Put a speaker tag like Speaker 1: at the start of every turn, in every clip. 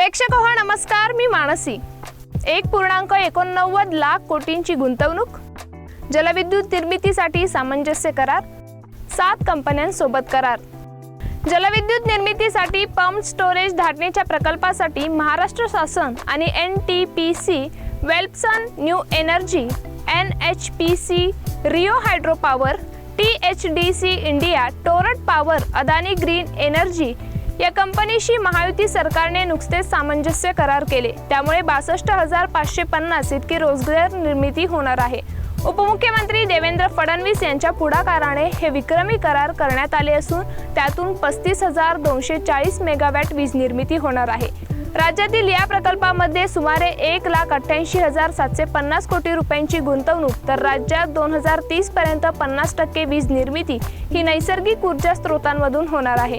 Speaker 1: प्रेक्षक हो नमस्कार मी मानसी. एक पूर्णांक एकोणनव्वद लाख कोटींची गुंतवणूक जलविद्युत निर्मितीसाठी सामंजस्य करार सात कंपन्यांसोबत करार. जलविद्युत निर्मितीसाठी पंप स्टोरेज धाटणीच्या प्रकल्पासाठी महाराष्ट्र शासन आणि N T P C वेल्पसन new energy N H P C Rio hydro power T H D C India Torrent power Adani green energy या कंपनीशी महायुती सरकारने नुकतेच सामंजस्य करार केले. त्यामुळे बासष्ट हजार पाचशे पन्नास इतकी रोजगार निर्मिती होणार आहे. उपमुख्यमंत्री देवेंद्र फडणवीस यांच्या पुढाकाराने हे विक्रमी करार करण्यात आले असून त्यातून पस्तीस हजार दोनशे चाळीस मेगावॅट वीज निर्मिती होणार आहे. राज्यातील या प्रकल्पामध्ये सुमारे एक लाख अठ्ठ्याऐंशी हजार सातशे पन्नास कोटी रुपयांची गुंतवणूक तर राज्यात दोन हजार तीसपर्यंत पन्नास टक्के वीज निर्मिती ही नैसर्गिक ऊर्जा स्रोतांमधून होणार आहे.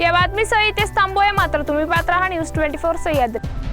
Speaker 1: या बातमीसह इथेच थांबूया मात्र. तुम्ही पात्र हा न्यूज ट्वेंटी फोर सह्याद्री.